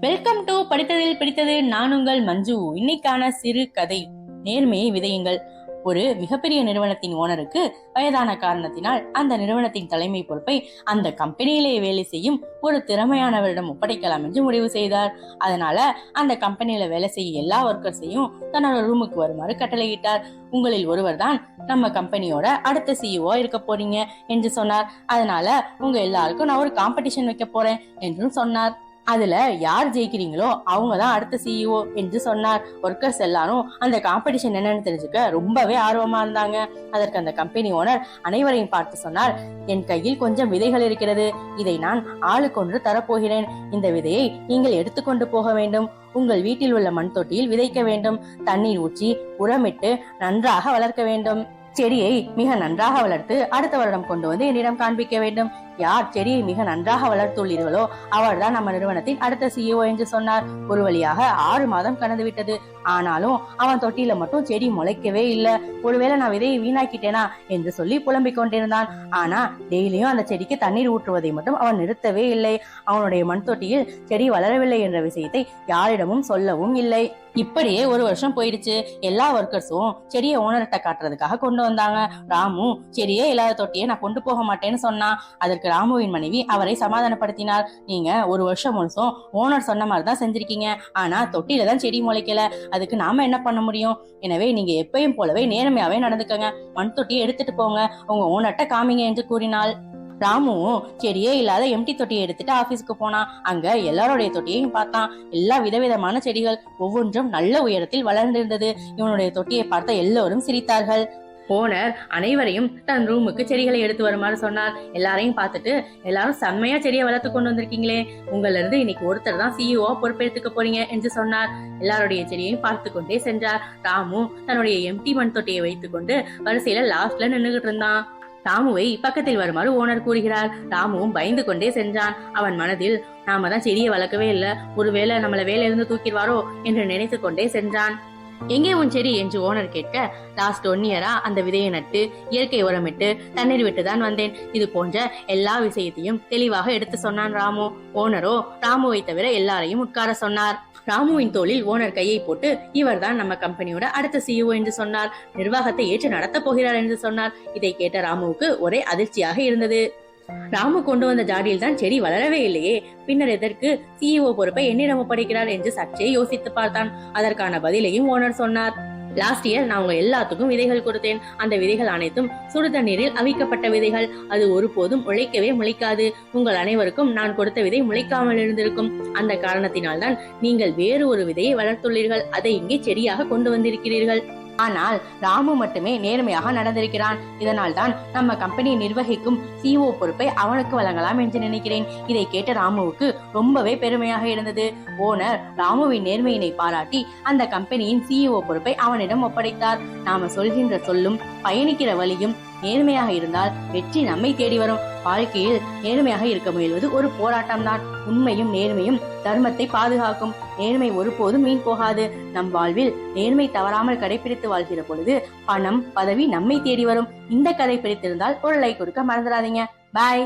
Welcome to படித்ததில் பிடித்தது நான் உங்கள் மஞ்சு இன்னைக்கான சிறு கதை. நேர்மையை விதையுங்கள். ஒரு மிகப்பெரிய நிறுவனத்தின் ஓனருக்கு வயதான காரணத்தினால் அந்த நிறுவனத்தின் தலைமை பொறுப்பை அந்த கம்பெனியிலே வேலை செய்யும் ஒரு திறமையானவரிடம் ஒப்படைக்கலாம் என்று முடிவு செய்தார். அதனால அந்த கம்பெனியில வேலை செய்ய எல்லா ஒர்க்கர்ஸையும் தன்னோட ரூமுக்கு வருமாறு கட்டளையிட்டார். உங்களில் ஒருவர் தான் நம்ம கம்பெனியோட அடுத்த சிஇஓ இருக்க போறீங்க என்று சொன்னார். அதனால உங்க எல்லாருக்கும் நான் ஒரு காம்படிஷன் வைக்க போறேன் என்றும் சொன்னார். அதுல யார் ஜெயிக்கிறீங்களோ அவங்க தான் அடுத்த சிஇஓ என்று சொன்னார். ஒர்க்கர்ஸ் எல்லாரும் அந்த காம்படிஷன் என்னன்னு தெரிஞ்சுக்க ரொம்பவே ஆர்வமா இருந்தாங்க. அதற்கு அந்த கம்பெனி ஓனர் அனைவரையும் பார்த்து சொன்னார் என் கையில் கொஞ்சம் விதைகள் இருக்கிறது. இதை நான் ஆளுக்கொன்று தரப்போகிறேன். இந்த விதையை நீங்கள் எடுத்துக்கொண்டு போக வேண்டும். உங்கள் வீட்டில் உள்ள மண் தொட்டியில் விதைக்க வேண்டும். தண்ணீர் ஊற்றி உரமிட்டு நன்றாக வளர்க்க வேண்டும். செடியை மிக நன்றாக வளர்த்து அடுத்த வருடம் கொண்டு வந்து என்னிடம் காண்பிக்க வேண்டும். யார் செடியை மிக நன்றாக வளர்த்துள்ளீர்களோ அவர்தான் நம்ம நிறுவனத்தின் அடுத்த சிஇஓ என்று சொன்னார். ஒரு வழியாக ஆறு மாதம் கடந்து விட்டது. ஆனாலும் அவன் தொட்டியில மட்டும் செடி முளைக்கவே இல்ல. ஒருவேளை நான் விதையை வீணாக்கிட்டேனா என்று சொல்லி புலம்பிக் கொண்டிருந்தான். ஆனா டெய்லியும் அந்த செடிக்கு தண்ணீர் ஊற்றுவதை மட்டும் அவன் நிறுத்தவே இல்லை. அவனுடைய மண் தொட்டியில் செடி வளரவில்லை என்ற விஷயத்தை யாரிடமும் சொல்லவும் இல்லை. இப்படியே ஒரு வருஷம் போயிடுச்சு. எல்லா ஒர்க்கர்ஸும் செடியை ஓனர்கிட்ட காட்டுறதுக்காக கொண்டு வந்தாங்க. ராமு செடியே இல்லாத தொட்டியை நான் கொண்டு போக மாட்டேன்னு சொன்னான் அதற்கு ராமுவின் மனைவி அவரை சமாதானப்படுத்தினார் நீங்க ஒரு வருஷம் முழுசும் ஓனர் சொன்ன மாதிரி தான் செஞ்சிருக்கீங்க. ஆனா தொட்டியில தான் செடி முளைக்கல. அதுக்கு நாம என்ன பண்ண முடியும்? எனவே நீங்க எப்பயும் போலவே நேர்மையாவே நடந்துக்கங்க. மண் தொட்டியை எடுத்துட்டு போங்க. உங்க ஓனர்ட்ட காமிங்க என்று கூறினாள். ராமுவும் செடியே இல்லாத எம்டி தொட்டியை எடுத்துட்டு ஆபீஸ்க்கு போனான் அங்க எல்லாருடைய தொட்டியையும் பார்த்தான். எல்லா விதவிதமான செடிகள் ஒவ்வொன்றும் நல்ல உயரத்தில் வளர்ந்திருந்தது. இவனுடைய தொட்டியை பார்த்த எல்லோரும் சிரித்தார்கள். ஓனர் அனைவரையும் தன் ரூமுக்கு செடிகளை எடுத்து வருமாறு சொன்னார். எல்லாரையும் பார்த்துட்டு எல்லாரும் செம்மையா செடியை வளர்த்து கொண்டு வந்திருக்கீங்களே. உங்கள இருந்து இன்னைக்கு ஒருத்தர் தான் சிஇஓ பொறுப்பெடுத்துக்க போறீங்க என்று சொன்னார். எல்லாருடைய செடியையும் பார்த்து கொண்டே சென்றார். ராமு தன்னுடைய எம்டி மண் தொட்டியை வைத்துக்கொண்டு வரிசையில லாஸ்ட்ல நின்றுகிட்டு இருந்தான். ராமுவை பக்கத்தில் வருமாறு ஓனர் கூறுகிறார். ராமுவும் பயந்து கொண்டே சென்றான். அவன் மனதில் நாம தான் செடியை வளர்க்கவே இல்ல. ஒருவேளை நம்மள வேலையிலிருந்து தூக்கிடுவாரோ? என்று நினைத்து கொண்டே சென்றான். எங்கே உன் செடி? என்று ஓனர் கேட்க லாஸ்ட் ஒன் இயரா அந்த விதையை நட்டு இயற்கை உரமிட்டு தண்ணீர் விட்டு தான் வந்தேன். இது போன்ற எல்லா விஷயத்தையும் தெளிவாக எடுத்து சொன்னான் ராமு. ஓனரோ ராமுவை தவிர எல்லாரையும் உட்கார சொன்னார். ராமுவின் தோளில் ஓனர் கையை போட்டு இவர்தான் நம்ம கம்பெனியோட அடுத்த சிஇஓ என்று சொன்னார். நிர்வாகத்தை ஏற்று நடத்தப் போகிறார் என்று சொன்னார். இதை கேட்ட ராமுவுக்கு ஒரே அதிர்ச்சியாக இருந்தது. ராமு கொண்டு வந்த ஜாடியில் தான் செடி வளரவே இல்லையே. பின்னர் எதற்கு சிஇஓ பொறுப்பை என்னிடம் ஒப்படைக்கிறார் என்று சற்றே யோசித்து பார்த்தான். அதற்கான பதிலையும் ஓனர் சொன்னார். லாஸ்ட் இயர் நான் உங்க எல்லாத்துக்கும் விதைகள் கொடுத்தேன். அந்த விதைகள் அனைத்தும் சுடு தண்ணீரில் அவிக்கப்பட்ட விதைகள். அது ஒருபோதும் உழைக்கவே முளைக்காது. உங்கள் அனைவருக்கும் நான் கொடுத்த விதை முளைக்காமல் இருந்திருக்கும். அந்த காரணத்தினால்தான் நீங்கள் வேறு ஒரு விதையை வளர்த்துள்ளீர்கள். அதை இங்கே செடியாக கொண்டு வந்திருக்கிறீர்கள். ஆனால் ராமு மட்டுமே நேர்மையாக நடந்திருக்கிறான். இதனால் தான் நம்ம கம்பெனியை நிர்வகிக்கும் சிஓ பொறுப்பை அவனுக்கு வழங்கலாம் என்று நினைக்கிறேன். இதை கேட்ட ராமுவுக்கு ரொம்பவே பெருமையாக இருந்தது. ஓனர் ராமுவின் நேர்மையினை பாராட்டி அந்த கம்பெனியின் சிஇஓ பொறுப்பை அவனிடம் ஒப்படைத்தார். நாம சொல்கின்ற சொல்லும் பயணிக்கிற வழியும் நேர்மையாக இருந்தால் வெற்றி நம்மை தேடி வரும். வாழ்க்கையில் நேர்மையாக இருக்க முயல்வது ஒரு போராட்டம் தான். உண்மையும் நேர்மையும் தர்மத்தை பாதுகாக்கும். நேர்மை ஒருபோதும் மீன் போகாது. நம் வாழ்வில் நேர்மை தவறாமல் கடைபிடித்து வாழ்கிற பொழுது பணம் பதவி நம்மை தேடி வரும். இந்த கதை பிடித்திருந்தால் ஒரு லைக் கொடுக்க மறந்துடாதீங்க. பாய்